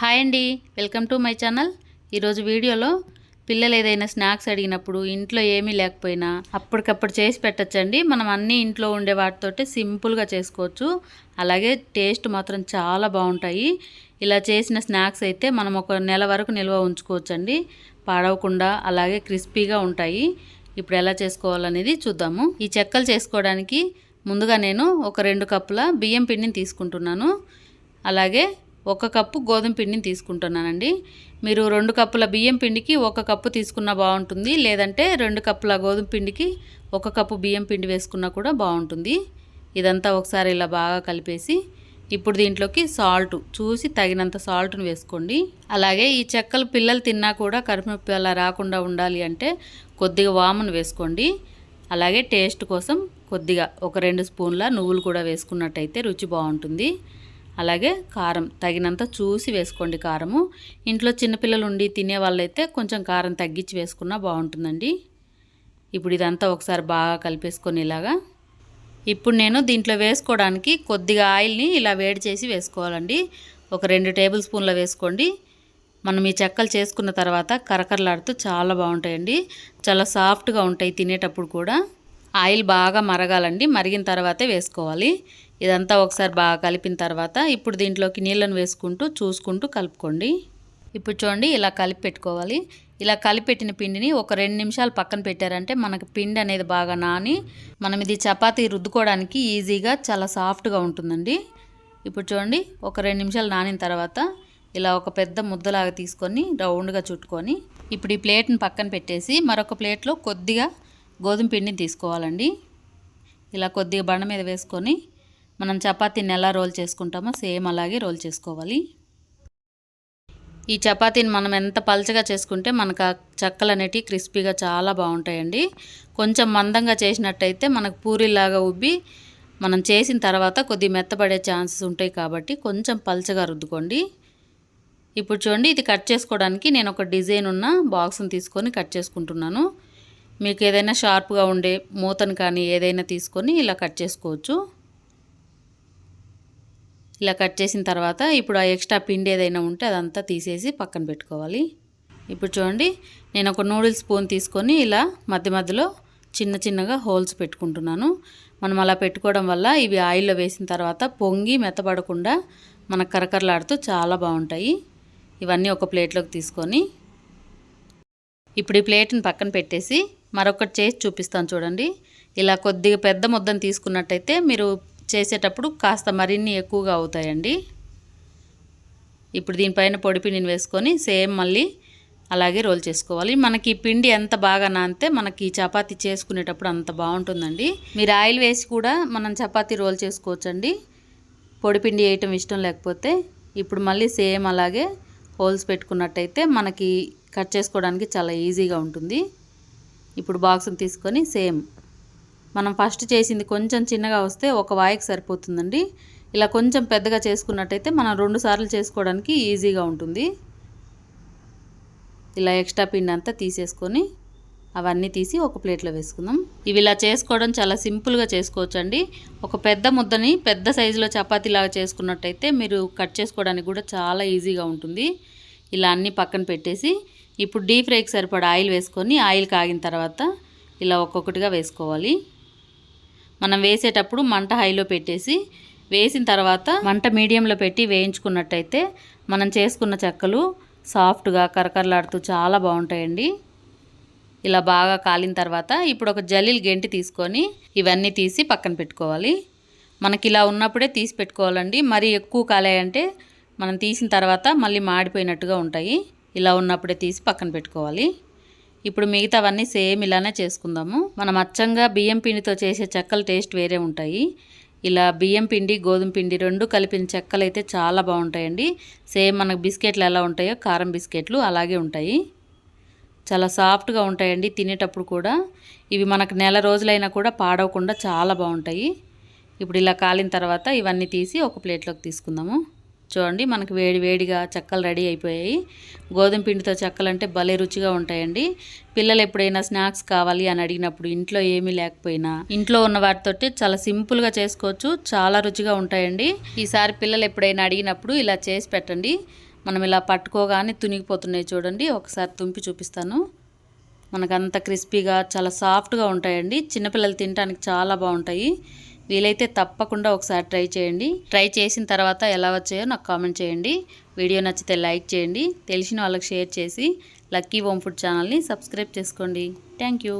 Hi అండి. Welcome to my channel. ఈరోజు వీడియోలో పిల్లలు ఏదైనా స్నాక్స్ అడిగినప్పుడు ఇంట్లో ఏమీ లేకపోయినా అప్పటికప్పుడు చేసి పెట్టచ్చండి. మనం అన్నీ ఇంట్లో ఉండే వాటితోటి సింపుల్గా చేసుకోవచ్చు. అలాగే టేస్ట్ మాత్రం చాలా బాగుంటాయి. ఇలా చేసిన స్నాక్స్ అయితే మనం ఒక నెల వరకు నిల్వ ఉంచుకోవచ్చండి. పాడవకుండా అలాగే క్రిస్పీగా ఉంటాయి. ఇప్పుడు ఎలా చేసుకోవాలనేది చూద్దాము. ఈ చెక్కలు చేసుకోవడానికి ముందుగా నేను ఒక రెండు కప్పుల బియ్యం పిండిని తీసుకుంటున్నాను. అలాగే ఒక కప్పు గోధుమ పిండిని తీసుకుంటున్నానండి. మీరు రెండు కప్పుల బియ్యం పిండికి ఒక కప్పు తీసుకున్నా బాగుంటుంది. లేదంటే రెండు కప్పుల గోధుమ పిండికి ఒక కప్పు బియ్యం పిండి వేసుకున్నా కూడా బాగుంటుంది. ఇదంతా ఒకసారి ఇలా బాగా కలిపేసి ఇప్పుడు దీంట్లోకి సాల్ట్ చూసి తగినంత సాల్ట్ను వేసుకోండి. అలాగే ఈ చెక్కలు పిల్లలు తిన్నా కూడా కడుపునొప్పి అలా రాకుండా ఉండాలి అంటే కొద్దిగా వామును వేసుకోండి. అలాగే టేస్ట్ కోసం కొద్దిగా ఒక రెండు స్పూన్ల నువ్వులు కూడా వేసుకున్నట్టయితే రుచి బాగుంటుంది. అలాగే కారం తగినంత చూసి వేసుకోండి కారము. ఇంట్లో చిన్నపిల్లలు ఉండి తినే వాళ్ళైతే కొంచెం కారం తగ్గించి వేసుకున్నా బాగుంటుందండి. ఇప్పుడు ఇదంతా ఒకసారి బాగా కలిపేసుకొని ఇలాగా. ఇప్పుడు నేను దీంట్లో వేసుకోవడానికి కొద్దిగా ఆయిల్ని ఇలా వేడి చేసి వేసుకోవాలండి. ఒక రెండు టేబుల్ స్పూన్ల వేసుకోండి. మనం ఈ చెక్కలు చేసుకున్న తర్వాత కరకరలాడుతూ చాలా బాగుంటాయండి. చాలా సాఫ్ట్గా ఉంటాయి తినేటప్పుడు కూడా. ఆయిల్ బాగా మరగాలండి. మరిగిన తర్వాతే వేసుకోవాలి. ఇదంతా ఒకసారి బాగా కలిపిన తర్వాత ఇప్పుడు దీంట్లోకి నీళ్ళను వేసుకుంటూ చూసుకుంటూ కలుపుకోండి. ఇప్పుడు చూడండి ఇలా కలిపి పెట్టుకోవాలి. ఇలా కలిపెట్టిన పిండిని ఒక రెండు నిమిషాలు పక్కన పెట్టారంటే మనకు పిండి అనేది బాగా నాని మనం ఇది చపాతీ రుద్దుకోవడానికి ఈజీగా చాలా సాఫ్ట్గా ఉంటుందండి. ఇప్పుడు చూడండి ఒక రెండు నిమిషాలు నానిన తర్వాత ఇలా ఒక పెద్ద ముద్దలాగా తీసుకొని రౌండ్గా చుట్టుకొని ఇప్పుడు ఈ ప్లేట్ని పక్కన పెట్టేసి మరొక ప్లేట్లో కొద్దిగా గోధుమ పిండిని తీసుకోవాలండి. ఇలా కొద్దిగా బండ మీద వేసుకొని మనం చపాతీని ఎలా రోల్ చేసుకుంటామో సేమ్ అలాగే రోల్ చేసుకోవాలి. ఈ చపాతీని మనం ఎంత పలచగా చేసుకుంటే మనకు ఆ చెక్కలు అనేటివి క్రిస్పీగా చాలా బాగుంటాయండి. కొంచెం మందంగా చేసినట్టయితే మనకు పూరిలాగా ఉబ్బి మనం చేసిన తర్వాత కొద్దిగా మెత్తపడే ఛాన్సెస్ ఉంటాయి కాబట్టి కొంచెం పలచగా రుద్దుకోండి. ఇప్పుడు చూడండి ఇది కట్ చేసుకోవడానికి నేను ఒక డిజైన్ ఉన్న బాక్స్ని తీసుకొని కట్ చేసుకుంటున్నాను. మీకు ఏదైనా షార్ప్గా ఉండే మూతను కానీ ఏదైనా తీసుకొని ఇలా కట్ చేసుకోవచ్చు. ఇలా కట్ చేసిన తర్వాత ఇప్పుడు ఆ ఎక్స్ట్రా పిండి ఏదైనా ఉంటే అదంతా తీసేసి పక్కన పెట్టుకోవాలి. ఇప్పుడు చూడండి నేను ఒక నూడిల్స్ స్పూన్ తీసుకొని ఇలా మధ్య మధ్యలో చిన్న చిన్నగా హోల్స్ పెట్టుకుంటున్నాను. మనం అలా పెట్టుకోవడం వల్ల ఇవి ఆయిల్లో వేసిన తర్వాత పొంగి మెత్తపడకుండా మనకు కరకరలాడుతూ చాలా బాగుంటాయి. ఇవన్నీ ఒక ప్లేట్లోకి తీసుకొని ఇప్పుడు ఈ ప్లేట్ని పక్కన పెట్టేసి మరొకటి చేసి చూపిస్తాను చూడండి. ఇలా కొద్దిగా పెద్ద ముద్దను తీసుకున్నట్టయితే మీరు చేసేటప్పుడు కాస్త మరిన్ని ఎక్కువగా అవుతాయండి. ఇప్పుడు దీనిపైన పొడి పిండిని వేసుకొని సేమ్ మళ్ళీ అలాగే రోల్ చేసుకోవాలి. మనకి పిండి ఎంత బాగా నానితే మనకి చపాతి చేసుకునేటప్పుడు అంత బాగుంటుందండి. మీరు ఆయిల్ వేసి కూడా మనం చపాతి రోల్ చేసుకోవచ్చండి. పొడిపిండి వేయటం ఇష్టం లేకపోతే ఇప్పుడు మళ్ళీ సేమ్ అలాగే హోల్స్ పెట్టుకున్నట్టయితే మనకి కట్ చేసుకోవడానికి చాలా ఈజీగా ఉంటుంది. ఇప్పుడు బాక్స్ని తీసుకొని సేమ్ మనం ఫస్ట్ చేసింది కొంచెం చిన్నగా వస్తే ఒక వాయికి సరిపోతుందండి. ఇలా కొంచెం పెద్దగా చేసుకున్నట్టయితే మనం రెండు సార్లు చేసుకోవడానికి ఈజీగా ఉంటుంది. ఇలా ఎక్స్ట్రా పిండి అంతా తీసేసుకొని అవన్నీ తీసి ఒక ప్లేట్లో వేసుకుందాం. ఇవి ఇలా చేసుకోవడం చాలా సింపుల్గా చేసుకోవచ్చండి. ఒక పెద్ద ముద్దని పెద్ద సైజులో చపాతీలాగా చేసుకున్నట్టయితే మీరు కట్ చేసుకోవడానికి కూడా చాలా ఈజీగా ఉంటుంది. ఇలా అన్నీ పక్కన పెట్టేసి ఇప్పుడు డీప్ ఫ్రైకి సరిపడా ఆయిల్ వేసుకొని ఆయిల్ కాగిన తర్వాత ఇలా ఒక్కొక్కటిగా వేసుకోవాలి. మనం వేసేటప్పుడు మంట హైలో పెట్టేసి వేసిన తర్వాత మంట మీడియంలో పెట్టి వేయించుకున్నట్టయితే మనం చేసుకున్న చెక్కలు సాఫ్ట్గా కరకరలాడుతూ చాలా బాగుంటాయండి. ఇలా బాగా కాలిన తర్వాత ఇప్పుడు ఒక జల్లీలు గెంటి తీసుకొని ఇవన్నీ తీసి పక్కన పెట్టుకోవాలి. మనకి ఇలా ఉన్నప్పుడే తీసి పెట్టుకోవాలండి. మరి ఎక్కువ కాలేయంటే మనం తీసిన తర్వాత మళ్ళీ మాడిపోయినట్టుగా ఉంటాయి. ఇలా ఉన్నప్పుడే తీసి పక్కన పెట్టుకోవాలి. ఇప్పుడు మిగతావన్నీ సేమ్ ఇలానే చేసుకుందాము. మనం అచ్చంగా బియ్యం పిండితో చేసే చెక్కల టేస్ట్ వేరే ఉంటాయి. ఇలా బియ్యం పిండి గోధుమ పిండి రెండు కలిపిన చెక్కలు అయితే చాలా బాగుంటాయండి. సేమ్ మనకు బిస్కెట్లు ఎలా ఉంటాయో కారం బిస్కెట్లు అలాగే ఉంటాయి. చాలా సాఫ్ట్గా ఉంటాయండి తినేటప్పుడు కూడా. ఇవి మనకు నెల రోజులైనా కూడా పాడవకుండా చాలా బాగుంటాయి. ఇప్పుడు ఇలా కాలిన తర్వాత ఇవన్నీ తీసి ఒక ప్లేట్లోకి తీసుకుందాము. చూడండి మనకు వేడి వేడిగా చెక్కలు రెడీ అయిపోయాయి. గోధుమ పిండితో చెక్కలు అంటే భలే రుచిగా ఉంటాయండి. పిల్లలు ఎప్పుడైనా స్నాక్స్ కావాలి అని అడిగినప్పుడు ఇంట్లో ఏమీ లేకపోయినా ఇంట్లో ఉన్న వాటితోటి చాలా సింపుల్గా చేసుకోవచ్చు చాలా రుచిగా ఉంటాయండి. ఈసారి పిల్లలు ఎప్పుడైనా అడిగినప్పుడు ఇలా చేసి పెట్టండి. మనం ఇలా పట్టుకోగానే తునిగిపోతున్నాయి చూడండి. ఒకసారి తుంపి చూపిస్తాను. మనకు అంత క్రిస్పీగా చాలా సాఫ్ట్గా ఉంటాయండి. చిన్నపిల్లలు తినడానికి చాలా బాగుంటాయి. వీలైతే తప్పకుండా ఒకసారి ట్రై చేయండి. ట్రై చేసిన తర్వాత ఎలా వచ్చాయో నాకు కామెంట్ చేయండి. వీడియో నచ్చితే లైక్ చేయండి. తెలిసిన వాళ్ళకి షేర్ చేసి లక్కీ హోమ్ ఫుడ్ ఛానల్ని సబ్స్క్రైబ్ చేసుకోండి. Thank you.